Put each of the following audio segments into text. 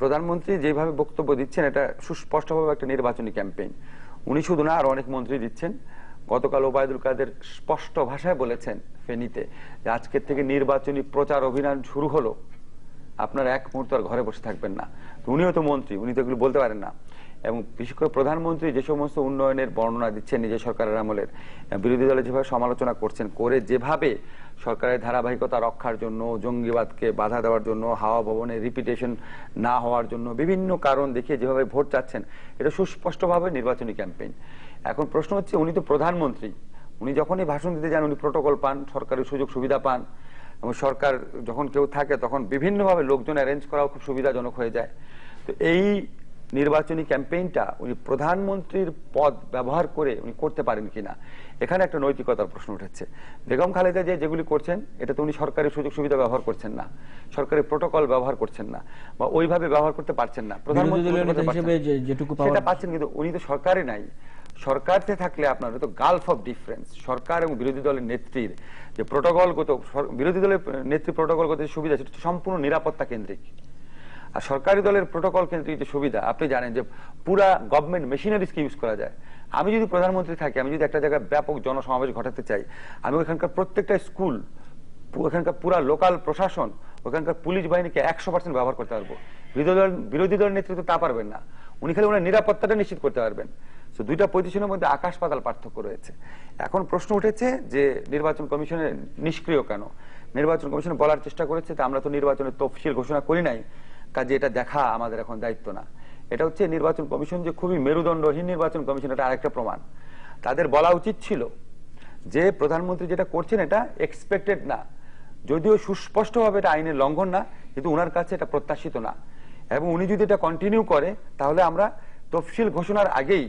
প্রধানমন্ত্রী যেভাবে বক্তব্য দিচ্ছেন, এটা সুস্পষ্টভাবে একটা নির্বাচনী ক্যাম্পেইন। উনি শুধু না, আর অনেক মন্ত্রী দিচ্ছেন। গতকাল ওবায়দুল কাদের স্পষ্ট ভাষায় বলেছেন ফেনীতে যে আজকের থেকে নির্বাচনী প্রচার অভিযান শুরু হলো। আপনারা এক মুহূর্ত আর ঘরে বসে থাকবেন না। উনিও তো মন্ত্রী, উনি তো এগুলো বলতে পারেন না। এবং বিশেষ করে প্রধানমন্ত্রী যে সমস্ত উন্নয়নের বর্ণনা দিচ্ছেন নিজের সরকারের আমলের বিরোধী দলে যেভাবে সমালোচনা করছেন, করে যেভাবে সরকারের ধারাবাহিকতা রক্ষার জন্য, জঙ্গিবাদকে বাধা দেওয়ার জন্য, হাওয়া ভবনে রিপিটেশন না হওয়ার জন্য বিভিন্ন কারণ দেখিয়ে যেভাবে ভোট চাচ্ছেন, এটা সুস্পষ্টভাবে নির্বাচনী ক্যাম্পেইন এখন প্রশ্ন হচ্ছে, উনি তো প্রধানমন্ত্রী, উনি যখনই ভাষণ দিতে যান, উনি প্রোটোকল পান সরকারি সুযোগ সুবিধা পান এবং সরকার যখন কেউ থাকে তখন বিভিন্নভাবে লোকজন অ্যারেঞ্জ করাও খুব সুবিধাজনক হয়ে যায়। তো এই নির্বাচনী ক্যাম্পেইনটা উনি প্রধানমন্ত্রীর পদ ব্যবহার করে উনি করতে পারেন কিনা এখানে একটা নৈতিকতার প্রশ্ন উঠেছে। বেগম খালেদা যে যেগুলি করছেন এটা তো উনি সরকারি সুযোগ সুবিধা ব্যবহার করছেন না সরকারি প্রোটোকল ব্যবহার করছেন না বা ওইভাবে ব্যবহার করতে পারছেন না পাওয়ার পাচ্ছেন কিন্তু উনি তো সরকারে নাই। সরকারতে থাকলে আপনার তো গালফ অফ ডিফারেন্স সরকার এবং বিরোধী দলের নেত্রীর যে প্রোটোকলগত বিরোধী দলের নেত্রী প্রোটোকলগত যে সুবিধা সেটা সম্পূর্ণ নিরাপত্তা কেন্দ্রিক। আর সরকারি দলের প্রোটোকল কেন্দ্রিক যে সুবিধা, আপনি জানেন যে পুরা গভর্নমেন্ট মেশিনারিজকে ইউজ করা যায়। আমি যদি প্রধানমন্ত্রী থাকি, আমি যদি একটা জায়গায় ব্যাপক জনসমাবেশ ঘটাতে চাই, আমি ওখানকার প্রত্যেকটা স্কুল ওখানকার পুরা লোকাল প্রশাসন, ওখানকার পুলিশ বাহিনীকে একশো পার্সেন্ট ব্যবহার করতে পারব। বিরোধী দল বিরোধী দলের নেতৃত্ব তা পারবেন না। উনি খালি ওনার নিরাপত্তাটা নিশ্চিত করতে পারবেন। তো দুইটা পজিশনের মধ্যে আকাশ পাতাল পার্থক্য রয়েছে। এখন প্রশ্ন উঠেছে যে নির্বাচন কমিশনের নিষ্ক্রিয় কেন? নির্বাচন কমিশন বলার চেষ্টা করেছে যে আমরা তো নির্বাচনের তফসিল ঘোষণা করি নাই, কাজে এটা দেখা আমাদের এখন দায়িত্ব না। এটা হচ্ছে নির্বাচন কমিশন যে খুবই মেরুদণ্ডহীন নির্বাচন কমিশন, এটা আরেকটা প্রমাণ। তাদের বলা উচিত ছিল যে প্রধানমন্ত্রী যেটা করছেন এটা এক্সপেক্টেড না। যদিও সুস্পষ্টভাবে এটা আইনের লঙ্ঘন না, কিন্তু ওনার কাছে এটা প্রত্যাশিত না। এবং উনি যদি এটা কন্টিনিউ করে, তাহলে আমরা তফসিল ঘোষণার আগেই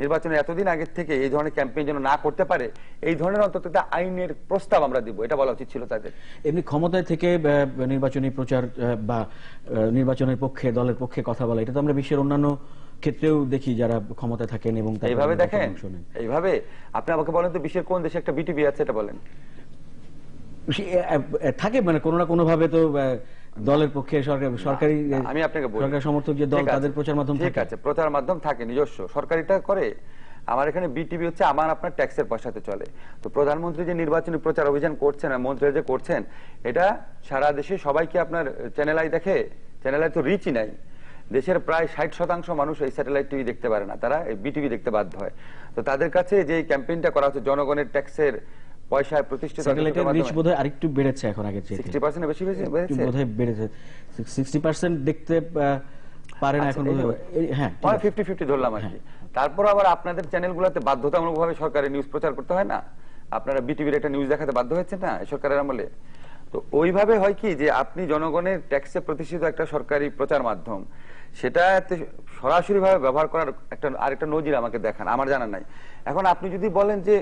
নির্বাচনের এতদিন আগের থেকে এই ধরনের ক্যাম্পেইন যেন না করতে পারে এই ধরনের অন্তত একটা আইনের প্রস্তাব আমরা দিব এটা বলা উচিত ছিল তাদের। এমনি ক্ষমতায় থেকে নির্বাচনী প্রচার বা নির্বাচনের পক্ষে দলের পক্ষে কথা বলা এটা তো আমরা বিশ্বের অন্যান্য ক্ষেত্রেও দেখি যারা ক্ষমতায় থাকেন এবং এইভাবে দেখেন? এইভাবে? আপনি আমাকে বলেন তো বিশ্বের কোন দেশে একটা বিটিভি আছে এটা বলেন। থাকে মানে কোনো না কোনো ভাবে তো দলের পক্ষে সরকার সরকারি আমি আপনাকে বলি। সরকার সমর্থক যে দল তাদের প্রচার মাধ্যম ঠিক আছে প্রচার মাধ্যম থাকে নিজস্ব। সরকারিটা করে আমার এখানে বিটিভি হচ্ছে আমার আপনার ট্যাক্সের পয়সাতে চলে। তো প্রধানমন্ত্রী যে নির্বাচনী প্রচার অভিযান করছেন আর মন্ত্রীরা যে করছেন এটা সারা দেশে সবাইকে আপনার চ্যানেল আই দেখে চ্যানেল আই তো রিচই নাই। দেশের প্রায় ষাট শতাংশ মানুষ এই স্যাটেলাইট টিভি দেখতে পারে না তারা এই বিটিভি দেখতে বাধ্য হয়। তো তাদের কাছে যে ক্যাম্পেইনটা করা হচ্ছে জনগণের ট্যাক্সের পয়সায় প্রতিষ্ঠিত স্যাটেলাইটের রিচ বোধহয় আরেকটু বেড়েছে এখন আগের চেয়ে। সিক্সটি পার্সেন্ট বেশি বেশি একটু বেড়েছে। বোধহয় বেড়েছে। সিক্সটি পার্সেন্ট দেখতে আহ, পারে না আচ্ছা, এখন হ্যাঁ ঠিক মানে আছে। ফিফটি ফিফটি ধরলাম আর কি। তারপর আবার আপনাদের চ্যানেলগুলোতে বাধ্যতামূলকভাবে সরকারি নিউজ প্রচার করতে হয় না? আপনারা বিটিভির একটা নিউজ দেখাতে বাধ্য হয়েছে না সরকারের আমলে? তো ওইভাবে হয় কি যে আপনি জনগণের ট্যাক্সে প্রতিষ্ঠিত একটা সরকারি প্রচার মাধ্যম সেটা সরাসরি ভাবে ব্যবহার করার একটা আরেকটা নজির আমাকে দেখান আমার জানা নাই। এখন আপনি যদি বলেন যে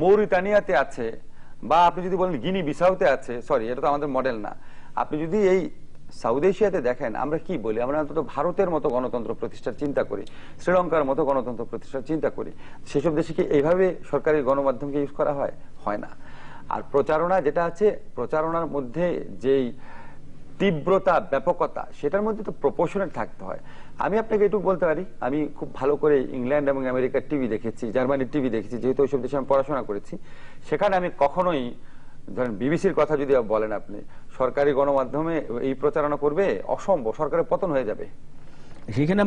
মৌরিতানিয়াতে আছে, বা আপনি যদি বলেন গিনি বিসাউতে আছে সরি এটা তো আমাদের মডেল না। আপনি যদি এই সাউথ এশিয়াতে দেখেন, আমরা কি বলি? আমরা অন্তত ভারতের মতো গণতন্ত্র প্রতিষ্ঠার চিন্তা করি, শ্রীলঙ্কার মতো গণতন্ত্র প্রতিষ্ঠার চিন্তা করি। সেসব দেশে কি এইভাবে সরকারি গণমাধ্যমকে ইউজ করা হয়? হয় না। আর প্রচারণা যেটা আছে, প্রচারণার মধ্যে যেই তীব্রতা, ব্যাপকতা, সেটার মধ্যে তো প্রপোর্শনেট থাকতে হয়। আমি আপনাকে এটুকু বলতে পারি, আমি খুব ভালো করে ইংল্যান্ড এবং আমেরিকার টিভি দেখেছি জার্মানির টিভি দেখেছি, যেহেতু ওইসব দেশে আমি পড়াশোনা করেছি। সেখানে আমি কখনোই, ধরেন বিবিসির কথা যদি বলেন আপনি, সরকারি গণমাধ্যমে এই প্রচারণা করবে, অসম্ভব, সরকারের পতন হয়ে যাবে। সেখানে আমরা